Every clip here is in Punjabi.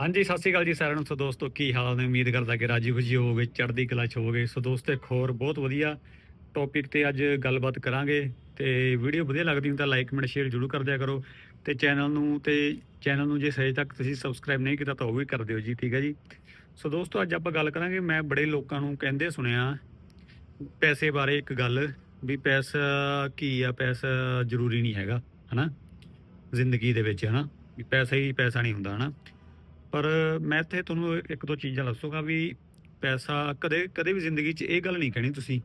ਹਾਂਜੀ, ਸਤਿ ਸ਼੍ਰੀ ਅਕਾਲ ਜੀ ਸਾਰਿਆਂ ਨੂੰ। ਸੋ ਦੋਸਤੋ, ਕੀ ਹਾਲ ਨੇ? ਉਮੀਦ ਕਰਦਾ ਕਿ ਰਾਜੀ ਖੁਸ਼ੀ ਹੋਵੋਗੇ, ਚੜ੍ਹਦੀ ਕਲਾ ਚ ਹੋਵੋਗੇ। ਸੋ ਦੋਸਤੋ, ਇੱਕ ਹੋਰ ਬਹੁਤ ਵਧੀਆ ਟੌਪਿਕ ਤੇ ਅੱਜ ਗੱਲਬਾਤ ਕਰਾਂਗੇ। ਤੇ ਵੀਡੀਓ ਵਧੀਆ ਲੱਗਦੀ ਤਾਂ ਲਾਈਕ ਕਮੈਂਟ ਸ਼ੇਅਰ ਜ਼ਰੂਰ ਕਰ ਦਿਆ ਕਰੋ। ਤੇ ਚੈਨਲ ਨੂੰ ਤੇ ਚੈਨਲ ਨੂੰ ਜੇ ਸਹੀ ਤੱਕ ਤੁਸੀਂ ਸਬਸਕ੍ਰਾਈਬ ਨਹੀਂ ਕੀਤਾ ਤਾਂ ਉਹ ਵੀ ਕਰ ਦਿਓ ਜੀ, ਠੀਕ ਹੈ ਜੀ? ਸੋ ਦੋਸਤੋ, ਅੱਜ ਆਪਾਂ ਗੱਲ ਕਰਾਂਗੇ। ਮੈਂ ਬੜੇ ਲੋਕਾਂ ਨੂੰ ਕਹਿੰਦੇ ਸੁਣਿਆ ਪੈਸੇ ਬਾਰੇ ਇੱਕ ਗੱਲ ਵੀ ਪੈਸਾ ਕੀ ਆ, ਪੈਸਾ ਜ਼ਰੂਰੀ ਨਹੀਂ ਹੈਗਾ, ਹਨਾ? ਜ਼ਿੰਦਗੀ ਦੇ ਵਿੱਚ, ਹਨਾ? ਵੀ ਪੈਸਾ ਹੀ ਪੈਸਾ ਨਹੀਂ ਹੁੰਦਾ, ਹਨਾ? ਪਰ ਮੈਂ ਇੱਥੇ ਤੁਹਾਨੂੰ ਇੱਕ ਦੋ ਚੀਜ਼ਾਂ ਦੱਸੂਗਾ ਵੀ ਪੈਸਾ ਕਦੇ ਕਦੇ ਵੀ ਜ਼ਿੰਦਗੀ 'ਚ ਇਹ ਗੱਲ ਨਹੀਂ ਕਹਿਣੀ ਤੁਸੀਂ।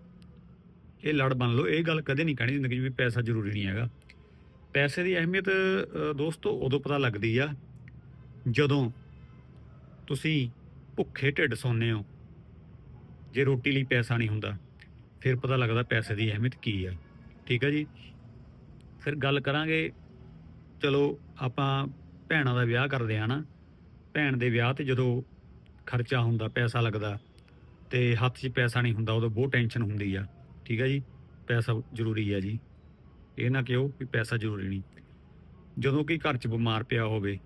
ਇਹ ਲੜ ਬਣ ਲਓ, ਇਹ ਗੱਲ ਕਦੇ ਨਹੀਂ ਕਹਿਣੀ ਜ਼ਿੰਦਗੀ 'ਚ ਵੀ ਪੈਸਾ ਜ਼ਰੂਰੀ ਨਹੀਂ ਹੈਗਾ। ਪੈਸੇ ਦੀ ਅਹਿਮੀਅਤ ਦੋਸਤੋ, ਉਦੋਂ ਪਤਾ ਲੱਗਦੀ ਆ ਜਦੋਂ ਤੁਸੀਂ ਭੁੱਖੇ ਢਿੱਡ ਸੌਂਦੇ ਹੋ, ਜੇ ਰੋਟੀ ਲਈ ਪੈਸਾ ਨਹੀਂ ਹੁੰਦਾ, ਫਿਰ ਪਤਾ ਲੱਗਦਾ ਪੈਸੇ ਦੀ ਅਹਿਮੀਅਤ ਕੀ ਆ। ਠੀਕ ਆ ਜੀ? ਫਿਰ ਗੱਲ ਕਰਾਂਗੇ, ਚਲੋ ਆਪਾਂ ਭੈਣਾਂ ਦਾ ਵਿਆਹ ਕਰਦੇ ਆ ਨਾ। ਭੈਣ ਦੇ ਵਿਆਹ ਤੇ ਜਦੋਂ ਖਰਚਾ ਹੁੰਦਾ, ਪੈਸਾ ਲੱਗਦਾ ਤੇ ਹੱਥ 'ਚ ਪੈਸਾ ਨਹੀਂ ਹੁੰਦਾ, ਉਦੋਂ ਬਹੁਤ ਟੈਨਸ਼ਨ ਹੁੰਦੀ ਆ। ਠੀਕ ਆ ਜੀ? ਪੈਸਾ ਜ਼ਰੂਰੀ ਆ ਜੀ। ਇਹ ਨਾ ਕਿਹੋ ਵੀ ਪੈਸਾ ਜ਼ਰੂਰੀ ਨਹੀਂ। ਜਦੋਂ ਕਿ ਘਰ 'ਚ ਬਿਮਾਰ ਪਿਆ ਹੋਵੇ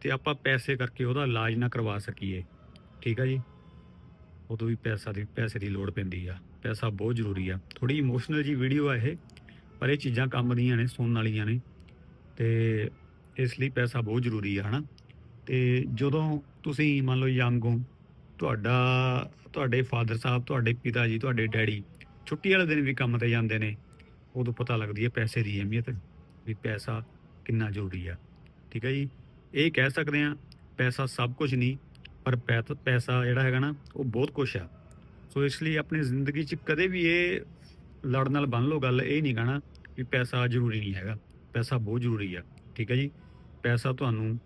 ਤੇ ਆਪਾਂ ਪੈਸੇ ਕਰਕੇ ਉਹਦਾ ਇਲਾਜ ਨਾ ਕਰਵਾ ਸਕੀਏ। ਠੀਕ ਆ ਜੀ? ਉਦੋਂ ਵੀ ਪੈਸਾ ਦੀ, ਪੈਸੇ ਦੀ ਲੋੜ ਪੈਂਦੀ ਆ। ਪੈਸਾ ਬਹੁਤ ਜ਼ਰੂਰੀ ਆ। ਥੋੜੀ ਇਮੋਸ਼ਨਲ ਜੀ ਵੀਡੀਓ ਆ ਇਹ, ਪਰ ਇਹ ਚੀਜ਼ਾਂ ਕੰਮ ਦੀਆਂ ਨੇ, ਸੁਣਨ ਵਾਲੀਆਂ ਨੇ ਤੇ ਇਸ ਲਈ ਪੈਸਾ ਬਹੁਤ ਜ਼ਰੂਰੀ ਆ, ਹਨਾ? ਤੇ ਜਦੋਂ ਤੁਸੀਂ ਮੰਨ ਲਓ ਯੰਗ ਹੋ, ਤੁਹਾਡਾ, ਤੁਹਾਡੇ ਫਾਦਰ ਸਾਹਿਬ, ਤੁਹਾਡੇ ਪਿਤਾ ਜੀ, ਤੁਹਾਡੇ ਡੈਡੀ ਛੁੱਟੀ ਵਾਲੇ ਦਿਨ ਵੀ ਕੰਮ ਤੇ ਜਾਂਦੇ ਨੇ, ਉਦੋਂ ਪਤਾ ਲੱਗਦੀ ਹੈ ਪੈਸੇ ਦੀ ਅਹਿਮੀਅਤ, ਵੀ ਪੈਸਾ ਕਿੰਨਾ ਜ਼ਰੂਰੀ ਆ। ਠੀਕ ਹੈ ਜੀ? ਇਹ ਕਹਿ ਸਕਦੇ ਆ ਪੈਸਾ ਸਭ ਕੁਝ ਨਹੀਂ, ਪਰ ਪੈਤ- ਪੈਸਾ ਜਿਹੜਾ ਹੈਗਾ ਨਾ, ਉਹ ਬਹੁਤ ਕੁਝ ਆ। ਸੋ ਇਸ ਲਈ ਆਪਣੀ ਜ਼ਿੰਦਗੀ 'ਚ ਕਦੇ ਵੀ ਇਹ ਲੜ ਨਾਲ ਬੰਨ ਲਓ ਗੱਲ, ਇਹ ਨਹੀਂ ਕਹਣਾ ਵੀ ਪੈਸਾ ਜ਼ਰੂਰੀ ਨਹੀਂ ਹੈਗਾ। ਪੈਸਾ ਬਹੁਤ ਜ਼ਰੂਰੀ ਆ। ਠੀਕ ਹੈ ਜੀ? ਪੈਸਾ ਤੁਹਾਨੂੰ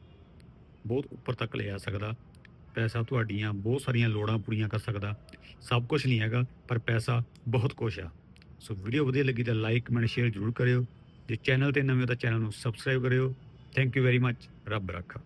ਬਹੁਤ ਉੱਪਰ ਤੱਕ ਲੈ ਆ ਸਕਦਾ। ਪੈਸਾ ਤੁਹਾਡੀਆਂ ਬਹੁਤ ਸਾਰੀਆਂ ਲੋੜਾਂ ਪੂਰੀਆਂ ਕਰ ਸਕਦਾ। ਸਭ ਕੁਝ ਨਹੀਂ ਹੈਗਾ, ਪਰ ਪੈਸਾ ਬਹੁਤ ਕੁਝ ਆ। ਸੋ ਵੀਡੀਓ ਵਧੀਆ ਲੱਗੀ ਤਾਂ ਲਾਈਕ, ਕਮੈਂਟ, ਸ਼ੇਅਰ ਜ਼ਰੂਰ ਕਰਿਓ। ਜੇ ਚੈਨਲ ਤੇ ਨਵੇਂ ਹੋ ਤਾਂ ਚੈਨਲ ਨੂੰ ਸਬਸਕ੍ਰਾਈਬ ਕਰਿਓ। ਥੈਂਕ ਯੂ ਵੈਰੀ ਮੱਚ ਰੱਬ ਰੱਖਾ।